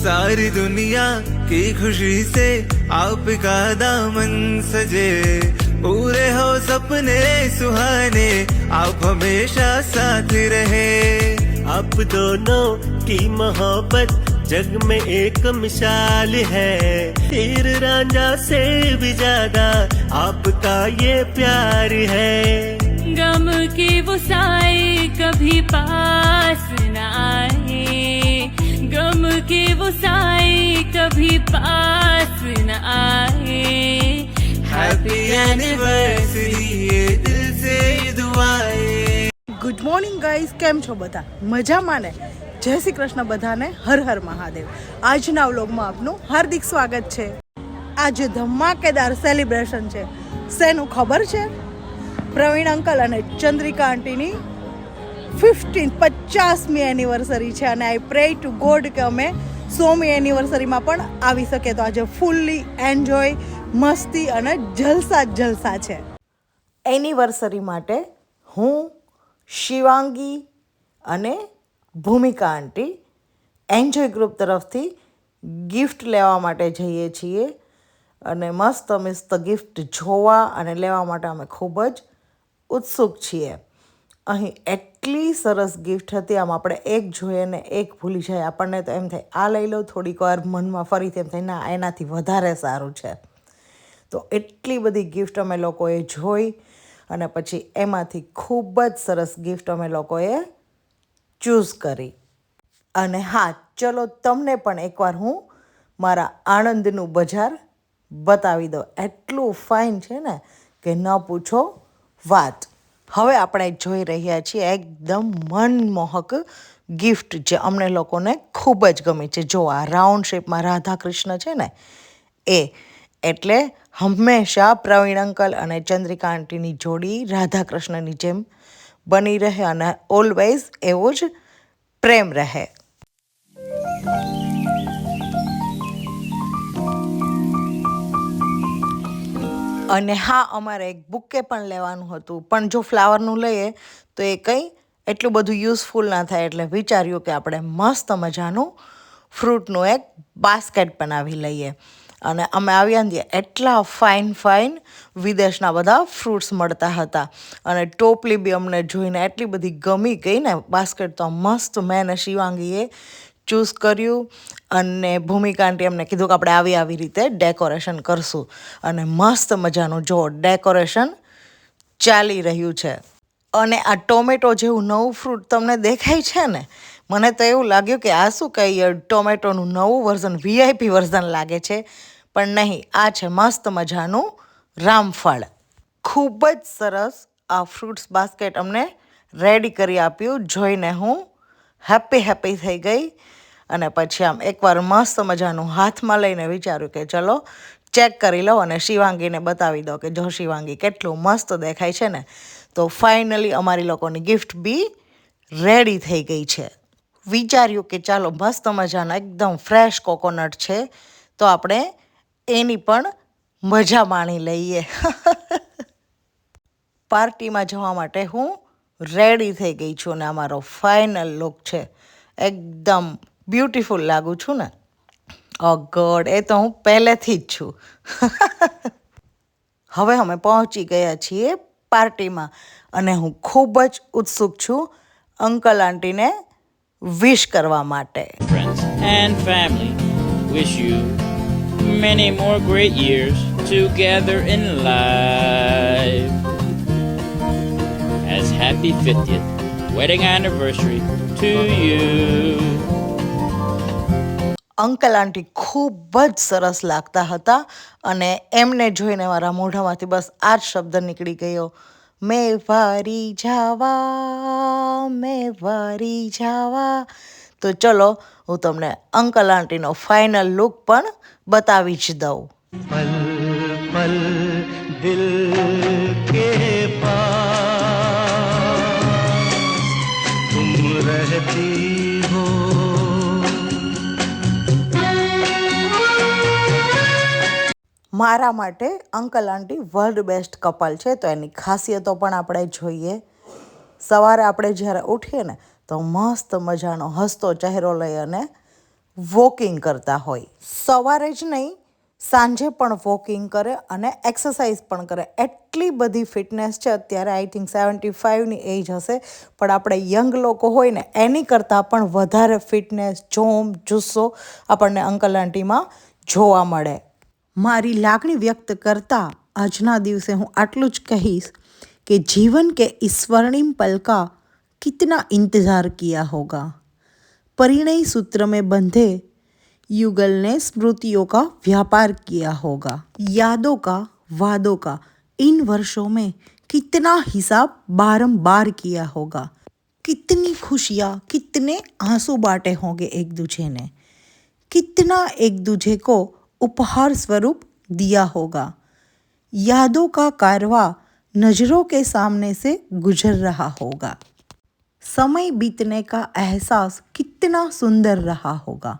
सारी दुनिया की खुशी से आपका दामन सजे। पूरे हो सपने सुहाने आप हमेशा साथ रहे। आप दोनों की मोहब्बत जग में एक मिसाल है। हीर रांझा से भी ज़्यादा आपका ये प्यार है। गम की वो साए कभी पास न आए। की वो साए कभी पास न आए हैप्पी एनिवर्सरी ये दिल से दुआएं ગુડ મોર્નિંગ ગાઈઝ કેમ છો બધા મજામાં ને જય શ્રી કૃષ્ણ બધાને હર હર મહાદેવ આજના વ્લોગમાં આપનું હાર્દિક સ્વાગત છે આજે ધમાકેદાર સેલિબ્રેશન છે શેનું ખબર છે પ્રવીણ અંકલ અને ચંદ્રિકા આંટીની ફિફ્ટીન, પચાસમી એનિવર્સરી છે અને આઈ પ્રે ટુ ગોડ કે અમે સોમી એનિવર્સરીમાં પણ આવી શકે તો આજે ફૂલ્લી એન્જોય મસ્તી અને જલસા જ જલસા છે. એનિવર્સરી માટે હું, શિવાંગી અને ભૂમિકા આંટી એન્જોય ગ્રુપ તરફથી ગિફ્ટ લેવા માટે જઈએ છીએ. અને મસ્ત મસ્ત ગિફ્ટ જોવા અને લેવા માટે અમે ખૂબ જ ઉત્સુક છીએ. અહીં એટલી સરસ ગિફ્ટ હતી. આમ આપણે એક જોઈએ ને એક ભૂલી જાય. આપણને તો એમ થાય, આ લઈ લો થોડીક વાર મનમાં ફરીથી. એમ થાય, ના, એનાથી વધારે સારું છે. તો એટલી બધી ગિફ્ટ અમે લોકોએ જોઈ અને પછી એમાંથી ખૂબ જ સરસ ગિફ્ટ અમે લોકોએ ચૂઝ કરી. અને હા, ચલો તમને પણ એકવાર હું મારા આણંદનું બજાર બતાવી દઉં. એટલું ફાઇન છે ને કે ન પૂછો વાત. હવે આપણે જોઈ રહ્યા છીએ એકદમ મનમોહક ગિફ્ટ જે અમને લોકોને ખૂબ જ ગમે છે. જો આ રાઉન્ડ શેપમાં રાધા કૃષ્ણ છે ને, એ એટલે હંમેશા પ્રવીણ અંકલ અને ચંદ્રિકા આંટીની જોડી રાધા કૃષ્ણની જેમ બની રહે અને ઓલવેઝ એવો જ પ્રેમ રહે. અને હા, અમારે એક બુકે પણ લેવાનું હતું. પણ જો ફ્લાવરનું લઈએ, તો એ કંઈ એટલું બધું યુઝફુલ ના થાય એટલે વિચાર્યું કે આપણે મસ્ત મજાનું ફ્રૂટનું એક બાસ્કેટ બનાવી લઈએ. અને અમે આવ્યા ને એટલા ફાઇન ફાઇન વિદેશના બધા ફ્રૂટ્સ મળતા હતા. અને ટોપલી બી અમને જોઈને એટલી બધી ગમી ગઈ ને બાસ્કેટ તો મસ્ત મેં અને શિવાંગીએ ચૂઝ કર્યું અને ભૂમિકા આંટી અમને કીધું કે આપણે આવી આવી રીતે ડેકોરેશન કરશું. અને મસ્ત મજાનું, જો ડેકોરેશન ચાલી રહ્યું છે. અને આ ટોમેટો જેવું નવું ફ્રૂટ તમને દેખાય છે ને, મને તો એવું લાગ્યું કે આ શું કહીએ ટોમેટોનું નવું વર્ઝન વીઆઈપી વર્ઝન લાગે છે. પણ નહીં, આ છે મસ્ત મજાનું રામફળ. ખૂબ જ સરસ આ ફ્રૂટ્સ બાસ્કેટ અમને રેડી કરી આપ્યું. જોઈને હું હેપી હેપી થઈ ગઈ. અને પછી આમ એકવાર મસ્ત મજાનું હાથમાં લઈને વિચાર્યું કે ચલો ચેક કરી લો અને શિવાંગીને બતાવી દો કે જો શિવાંગી કેટલું મસ્ત દેખાય છે ને, તો ફાઇનલી અમારી લોકોની ગિફ્ટ બી રેડી થઈ ગઈ છે. વિચાર્યું કે ચાલો, મસ્ત મજાના, એકદમ ફ્રેશ કોકોનટ છે, તો આપણે એની પણ મજા માણી લઈએ. પાર્ટીમાં જવા માટે હું રેડી થઈ ગઈ છું અને અમારો ફાઇનલ લુક છે. એકદમ બ્યુટીફુલ લાગુ છું ને ગોડ એ તો હું પહેલેથી જ છું હવે અમે પહોંચી ગયા છીએ પાર્ટીમાં અને હું ખૂબ જ ઉત્સુક છું અંકલ આંટીને વિશ કરવા માટે and family wish you many more great years together in life. As happy 50th wedding anniversary to you. Uncle aunty ખૂબ જ સરસ લાગતા હતા અને એમને જોઈને મારા મોઢામાંથી બસ આ જ શબ્દ નીકળી ગયો. મેં વારી જાવા, મેં વારી જાવા. તો ચલો, હું તમને અંકલ આંટીનો ફાઇનલ લુક પણ બતાવી જ દઉં. પલ પલ, દિલ મારા માટે uncle aunty world best couple છે, તો એની ખાસિયતો પણ આપણે જોઈએ. સવારે આપણે જ્યારે ઉઠીએ ને, તો મસ્ત મજાનો હસતો ચહેરો લઈ અને વોકિંગ કરતા હોય. સવારે જ નહીં, સાંજે પણ વોકિંગ કરે અને એક્સરસાઇઝ પણ કરે. એટલી બધી ફિટનેસ છે, અત્યારે આઈ થિંક સેવન્ટી ફાઇવની એજ હશે, પણ આપણે યંગ લોકો હોય ને, એની કરતાં પણ વધારે ફિટનેસ, જોમ, જુસ્સો આપણને અંકલ આંટીમાં જોવા મળે. મારી લાગણી વ્યક્ત કરતા આજના દિવસે હું આટલું જ કહીશ કે જીવન કે ઈશ્વરણીમ પલકા કિતના इंतजार किया होगा परिणय सूत्र में बंधे युगल ने स्मृतियों का व्यापार किया होगा यादों का वादों का इन वर्षों में कितना हिसाब बारंबार किया होगा कितनी खुशियाँ कितने आंसू बांटे होंगे एक दूजे ने कितना एक दूजे को उपहार स्वरूप दिया होगा। यादों का कारवा नज़रों के सामने से गुजर रहा होगा। समय बीतने का एहसास कितना सुंदर रहा होगा।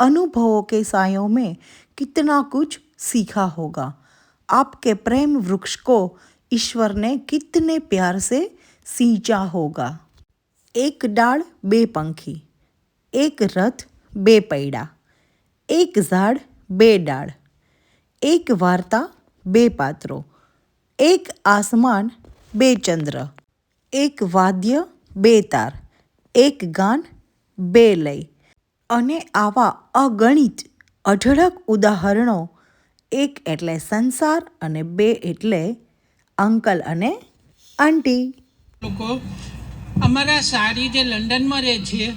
अनुभवों के सायों में कितना कुछ सीखा होगा। आपके प्रेम वृक्ष को ईश्वर ने कितने प्यार से सींचा होगा। एक डाल बे पंखी एक रथ बे पैड़ा एक झाड़ બે ડાળ, એક વાર્તા, બે પાત્રો, એક આસમાન, બે ચંદ્ર, એક વાદ્ય, બે તાર, એક ગાન, બે લય અને આવા અગણિત અઢળક ઉદાહરણો, એક એટલે સંસાર અને બે એટલે અંકલ અને આંટી. લોકો, અમારા સારી જે લંડનમાં રહે છે,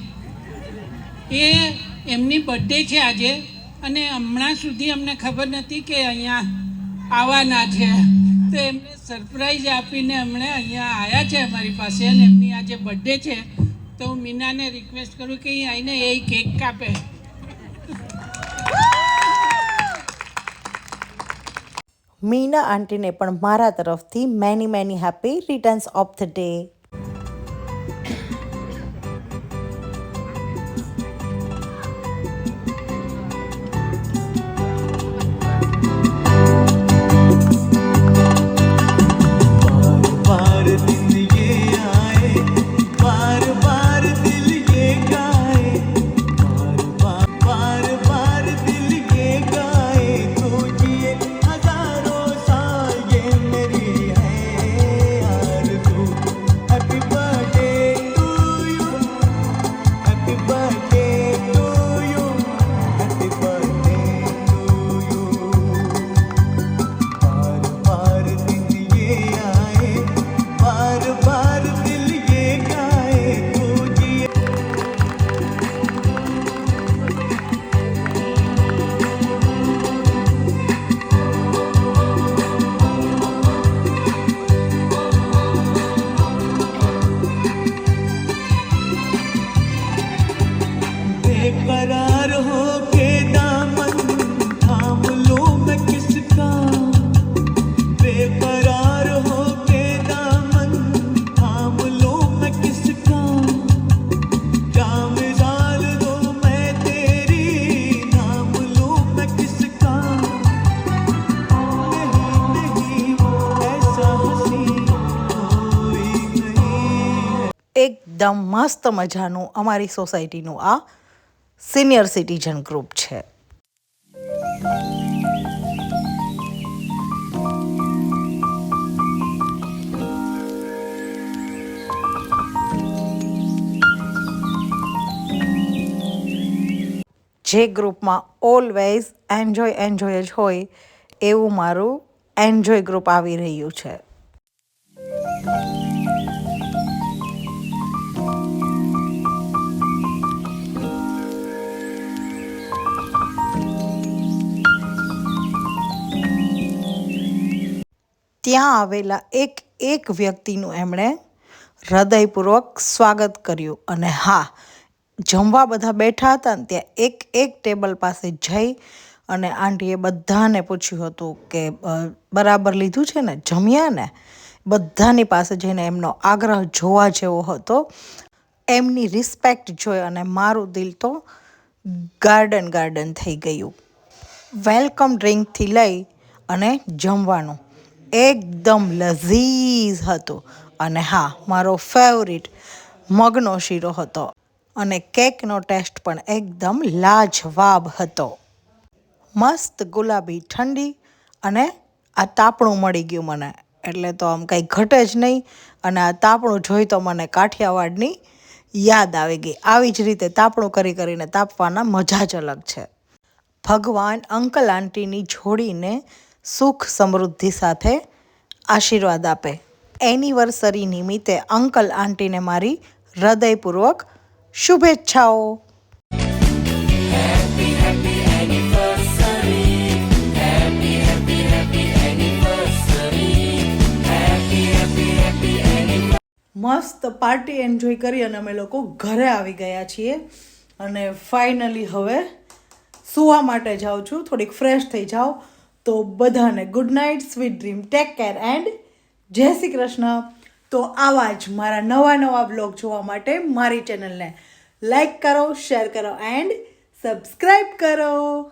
એ એમની બર્થડે છે આજે. અને હમણાં સુધી અમને ખબર નથી કે અહીંયા આવવાના છે. તો એમને સરપ્રાઈઝ આપીને હમણાં અહીંયા આવ્યા છે અમારી પાસે અને એમની આજે બર્થડે છે. તો હું મીનાને રિક્વેસ્ટ કરું કે અહીં આવીને એ કેક કાપે. મીના આંટીને પણ મારા તરફથી many many happy returns of the day એકદમ મસ્ત મજાનું અમારી સોસાયટીનું આ સિનિયર સિટીઝન ગ્રુપ છે. જે ગ્રુપમાં ઓલવેઝ એન્જોય એન્જોય જ હોય એવું મારું એન્જોય ગ્રુપ આવી રહ્યું છે. ત્યાં આવેલા એક એક વ્યક્તિનું એમણે હૃદયપૂર્વક સ્વાગત કર્યું અને હા, જમવા બધા બેઠા હતા ને ત્યાં એક એક ટેબલ પાસે જઈ અને આંટીએ બધાને પૂછ્યું હતું કે બરાબર લીધું છે ને? જમ્યા ને? બધાની પાસે જઈને એમનો આગ્રહ જોવા જેવો હતો. એમની રિસ્પેક્ટ જોઈ અને મારું દિલ તો ગાર્ડન ગાર્ડન થઈ ગયું. વેલકમ ડ્રિંકથી લઈ અને જમવાનું. એકદમ લઝીઝ હતું. અને હા, મારો ફેવરિટ મગનો શીરો હતો. અને કેકનો ટેસ્ટ પણ એકદમ લાજવાબ હતો. મસ્ત ગુલાબી ઠંડી અને આ તાપણું મળી ગયું મને. એટલે તો આમ કંઈ ઘટે જ નહીં. અને આ તાપણું જોઈ તો મને કાઠિયાવાડની યાદ આવી ગઈ. આવી જ રીતે તાપણું કરી કરીને તાપવાના મજા જ અલગ છે. ભગવાન અંકલ આંટીની જોડીને સુખ સમૃદ્ધિ સાથે આશીર્વાદ આપે. એનિવર્સરી નિમિત્તે અંકલ આંટીને મારી હૃદયપૂર્વક શુભેચ્છાઓ. મસ્ત પાર્ટી એન્જોય કરી અને અમે લોકો ઘરે આવી ગયા છીએ. અને ફાઇનલી હવે સુવા માટે જાઉં છું. થોડીક ફ્રેશ થઈ જાઉં તો બધાને good night sweet dream take care and Jai Shri Krishna. તો આવા જ મારા નવા નવા બ્લોગ જોવા માટે મારી ચેનલને લાઈક કરો શેર કરો એન્ડ સબસ્ક્રાઈબ કરો.